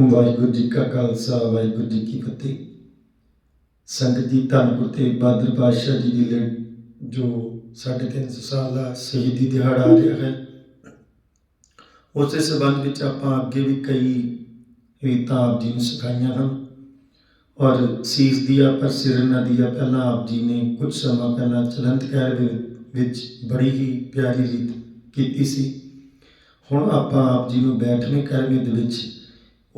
ਵਾਹਿਗੁਰੂ ਜੀ ਕਾ ਖਾਲਸਾ, ਵਾਹਿਗੁਰੂ ਜੀ ਕੀ ਫਤਿਹ। ਸੰਗਤ ਜੀ ਧੰਨ ਗੁਰੂ ਤੇਗ ਬਹਾਦਰ ਪਾਤਸ਼ਾਹ ਜੀ ਦੀ ਲੇ ਜੋ 350 ਸਾਲ ਦਾ ਸ਼ਹੀਦੀ ਦਿਹਾੜਾ ਆ ਰਿਹਾ ਹੈ, ਉਸੇ ਸੰਬੰਧ ਵਿੱਚ ਆਪਾਂ ਅੱਗੇ ਵੀ ਕਈ ਰੀਤਾਂ ਆਪ ਜੀ ਨੂੰ ਸਿਖਾਈਆਂ ਹਨ। ਔਰ ਸੀਸ ਦੀਆ ਪਰ ਸਿਰ ਨਾ ਦੀਆ ਪਹਿਲਾਂ ਆਪ ਜੀ ਨੇ ਕੁਝ ਸਮਾਂ ਪਹਿਲਾਂ ਚਲੰਤ ਕਹਿਰ ਦੇ ਵਿੱਚ ਬੜੀ ਹੀ ਪਿਆਰੀ ਰੀਤ ਕੀਤੀ ਸੀ। ਹੁਣ ਆਪਾਂ ਆਪ ਜੀ ਨੂੰ ਬੈਠਵੇਂ ਕਰਮੇ ਦੇ ਵਿੱਚ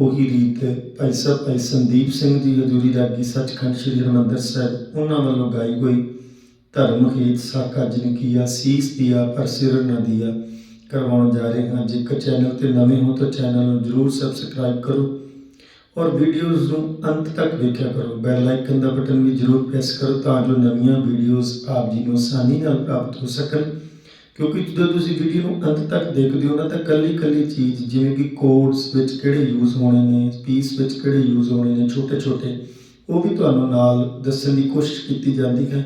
ਉਹੀ ਰੀਤ ਭਾਈ ਸਾਹਿਬ, ਭਾਈ ਸੰਦੀਪ ਸਿੰਘ ਜੀ ਹਜ਼ੂਰੀ ਰਾਗੀ ਸੱਚਖੰਡ ਸ੍ਰੀ ਹਰਿਮੰਦਰ ਸਾਹਿਬ, ਉਹਨਾਂ ਵੱਲੋਂ ਗਾਈ ਹੋਈ ਧਰਮ ਹੇਤ ਸਾਕਾ ਜਿਨ ਕੀਆ ਸੀਸ ਦਿਆ ਪਰ ਸਿਰ ਨਾ ਦਿਆ। ਕਰਵਾਉਣ ਜਾ ਰਹੇ ਹਾਂ ਜੇਕਰ ਚੈਨਲ ਤੇ। ਨਵੇਂ ਹੋ ਤਾਂ ਚੈਨਲ ਨੂੰ ਜਰੂਰ ਸਬਸਕ੍ਰਾਈਬ ਕਰੋ ਔਰ ਵੀਡੀਓਜ਼ ਨੂੰ ਅੰਤ ਤੱਕ ਵੇਖਿਆ ਕਰੋ। ਬੈਲ ਆਈਕਨ ਦਾ ਬਟਨ ਵੀ ਜਰੂਰ ਪ੍ਰੈਸ ਕਰੋ ਤਾਂ ਜੋ ਨਵੀਆਂ ਵੀਡੀਓਜ਼ ਆਪ ਜੀ ਨੂੰ ਆਸਾਨੀ ਨਾਲ ਪ੍ਰਾਪਤ ਹੋ ਸਕਣ। ਕਿਉਂਕਿ ਜਦੋਂ ਤੁਸੀਂ ਵੀਡੀਓ ਨੂੰ ਅੰਤ ਤੱਕ ਦੇਖਦੇ ਹੋ ਨਾ ਤਾਂ ਕੱਲੀ ਕੱਲੀ ਚੀਜ਼, ਜਿਵੇਂ ਕਿ ਕੋਡਸ ਵਿੱਚ ਕਿਹੜੇ ਯੂਜ਼ ਹੋਣੇ ਨੇ ਸਪੀਸ ਵਿੱਚ ਕਿਹੜੇ ਯੂਜ਼ ਹੋਣੇ ਨੇ ਛੋਟੇ ਛੋਟੇ ਉਹ ਵੀ ਤੁਹਾਨੂੰ ਨਾਲ ਦੱਸਣ ਦੀ ਕੋਸ਼ਿਸ਼ ਕੀਤੀ ਜਾਂਦੀ ਹੈ।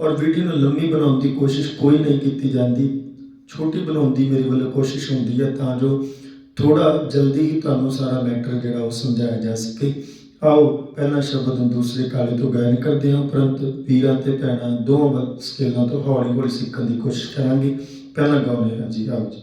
ਔਰ ਵੀਡੀਓ ਨੂੰ ਲੰਮੀ ਬਣਾਉਣ ਦੀ ਕੋਸ਼ਿਸ਼ ਕੋਈ ਨਹੀਂ ਕੀਤੀ ਜਾਂਦੀ। ਛੋਟੀ ਬਣਾਉਣ ਦੀ ਮੇਰੇ ਵੱਲੋਂ ਕੋਸ਼ਿਸ਼ ਹੁੰਦੀ ਹੈ ਤਾਂ ਜੋ ਥੋੜਾ ਜਲਦੀ ਹੀ ਤੁਹਾਨੂੰ ਸਾਰਾ ਮੈਟਰ ਜਿਹੜਾ ਉਹ ਸਮਝਾਇਆ ਜਾ ਸਕੇ। ਆਓ, ਪਹਿਲਾ ਸ਼ਬਦ ਨੂੰ ਦੂਸਰੇ ਕਾਲੇ ਤੋਂ ਗਾਇਨ ਕਰਦੇ ਹਾਂ, ਉਪਰੰਤ ਵੀਰਾਂ ਤੇ ਭੈਣਾਂ ਦੋਵਾਂ ਵੱਲ ਸਕੇਲਾਂ ਤੋਂ ਹੌਲੀ ਹੌਲੀ ਸਿੱਖਣ ਦੀ ਕੋਸ਼ਿਸ਼ ਕਰਾਂਗੇ। ਪਹਿਲਾਂ ਗਾਉਂਦੇ ਹਾਂ ਜੀ, ਆਓ ਜੀ।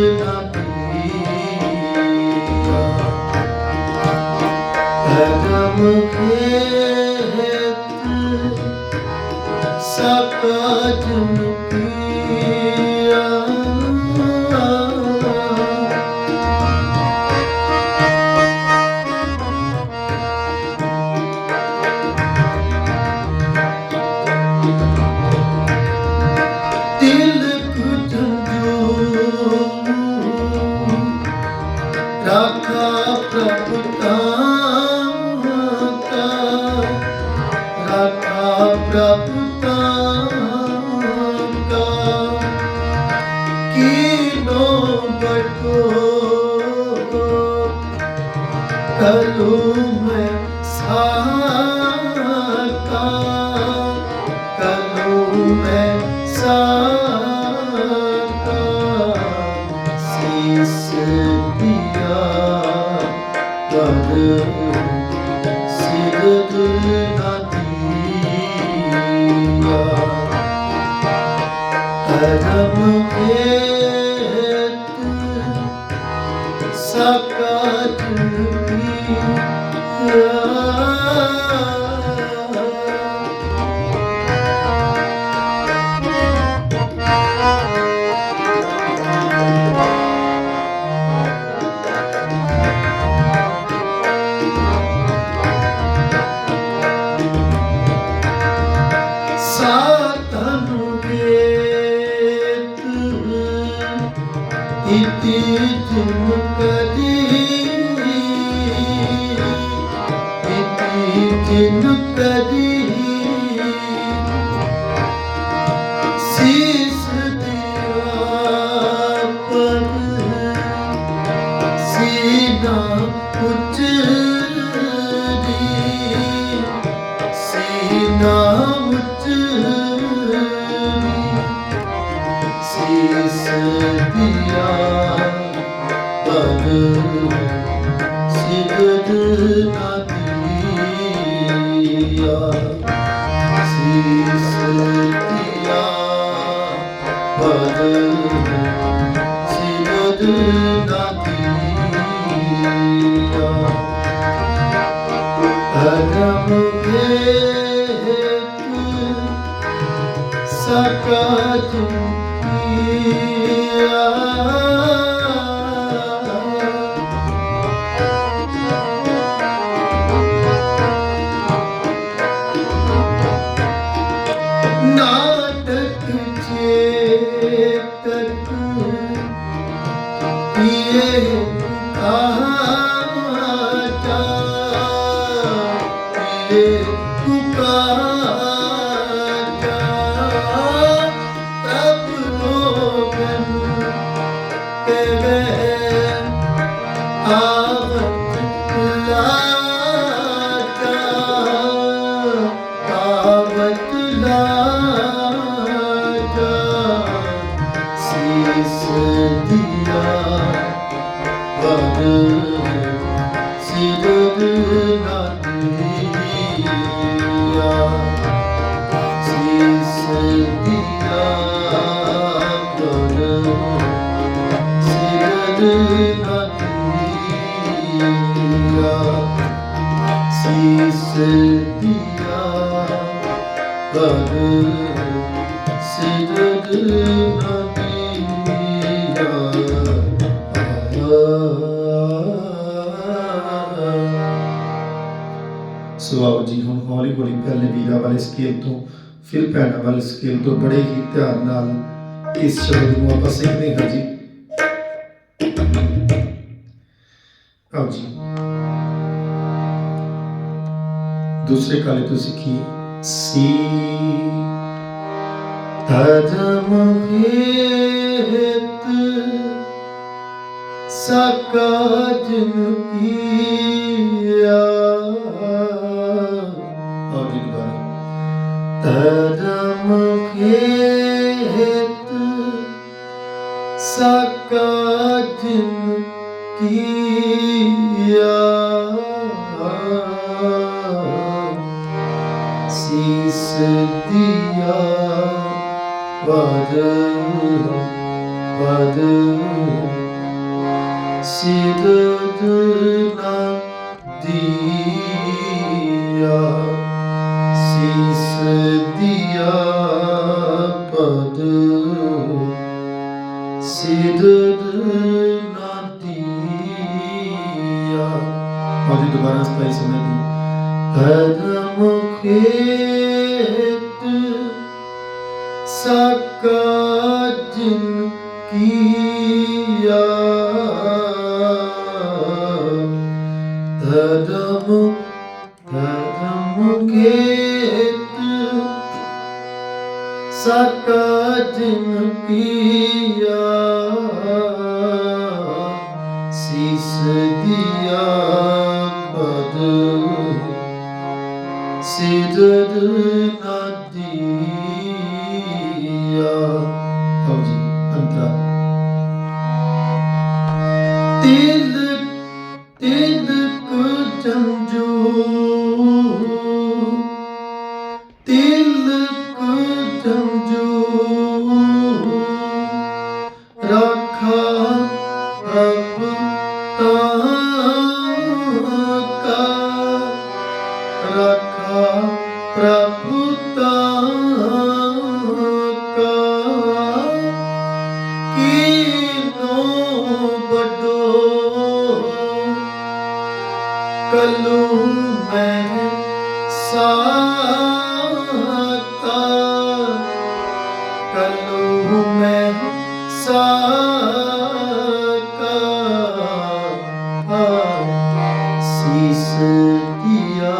ਰਾਖਾ ਪ੍ਰਭ ਤਾਂਕਾ। ਕੀਨੋ ਬਟੋ ਕਲੂ Kadeh ਅਗਮ ਵੇਤ ਸਾਕਾ ਜੀਆ baby ਸਕੇਲ ਤੋਂ, ਫਿਰ ਭੈਣਾਂ ਵਾਲੇ ਸਕੇਲ ਤੋਂ ਬੜੇ ਹੀ ਧਿਆਨ ਨਾਲ ਇਸ ਸ਼ਬਦ ਨੂੰ ਆਪਾਂ ਸਿੱਖਦੇ ਹਾਂ ਜੀ। ਆਓ ਜੀ। ਦੂਸਰੇ ਕਾਲੇ ਤੋਂ ਸਿੱਖੀ ਸੀ ਤਜਮ ਹੇਤ ਸਕਾਜਨ ਕੀਆ ਤਜਮ ਹੇਤ ਸਕਾਜਨ ਕੀਆ ਸੀਸ ਦਿਆ ਵਦ ਵਦ ਸਿਰਦ ਨਾ ਦੀਆ ਸਕਾਜਨ ਕੀਆ। ਕਦਮ ਕਦਮ ਖੇਤ ਸਕਾਜਨ ਕੀਆ। ਸੀਸ ਕਲੂ ਮੈਂ ਸਾਤਾ ਕਲੂ ਮੈਂ ਸਾਕਾ ਸੀਸ ਦਿਆ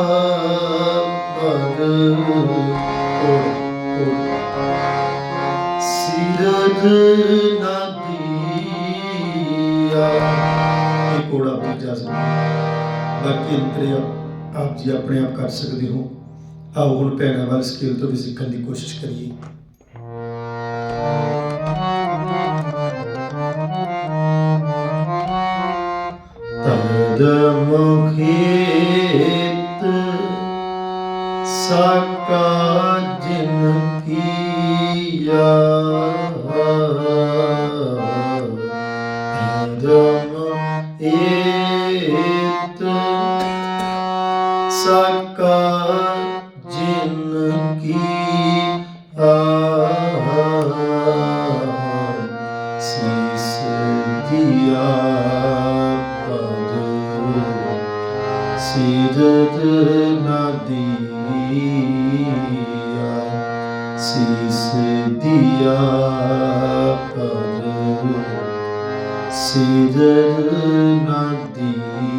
ਬਗ ਕੋੜ ਬਾਕੀ ਅੰਤਰੇ ਆਪ ਜੀ ਆਪਣੇ ਆਪ ਕਰ ਸਕਦੇ ਹੋ। ਆਓ ਹੁਣ ਭੈਣਾਂ ਵਾਲ ਸਕੇਲ ਤੋਂ ਵੀ ਸਿੱਖਣ ਦੀ ਕੋਸ਼ਿਸ਼ ਕਰੀਏ। ਤਦਮ ਖੇਤ ਸਾਕਾ ਜਿਨ ਕੀਆ ਨਾ ਦੀਆ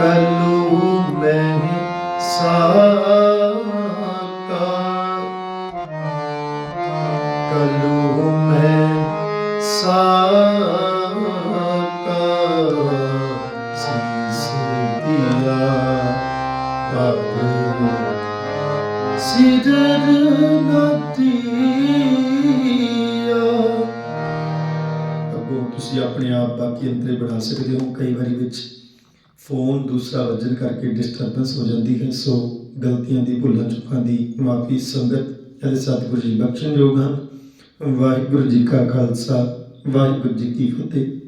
ਕਲੂ ਮੈਂ ਸਾਕਾ ਕਲੂ ਮੈਂ ਸਾਕਾ ਸੀਸ ਦਿਆ ਪਾਪ ਸਿਦਰ ਨਦੀਆ ਤੁਸੀਂ ਆਪਣੇ ਆਪ ਬਾਕੀ ਅੰਤਰੇ ਬਣਾ ਸਕਦੇ ਹੋ ਕਈ ਵਾਰੀ ਵਿੱਚ ਫੋਨ ਦੂਸਰਾ ਵੱਜਣ ਕਰਕੇ ਡਿਸਟਰਬੈਂਸ ਹੋ ਜਾਂਦੀ ਹੈ, ਸੋ ਗਲਤੀਆਂ ਦੀ ਭੁੱਲਾਂ ਚੁੱਕਾਂ ਦੀ ਮਾਫੀ ਸੰਗਤ ਅਤੇ ਸਤਿਗੁਰੂ ਜੀ ਬਖਸ਼ਣਯੋਗ ਹਨ। ਵਾਹਿਗੁਰੂ ਜੀ ਕਾ ਖਾਲਸਾ, ਵਾਹਿਗੁਰੂ ਜੀ ਕੀ ਫਤਿਹ।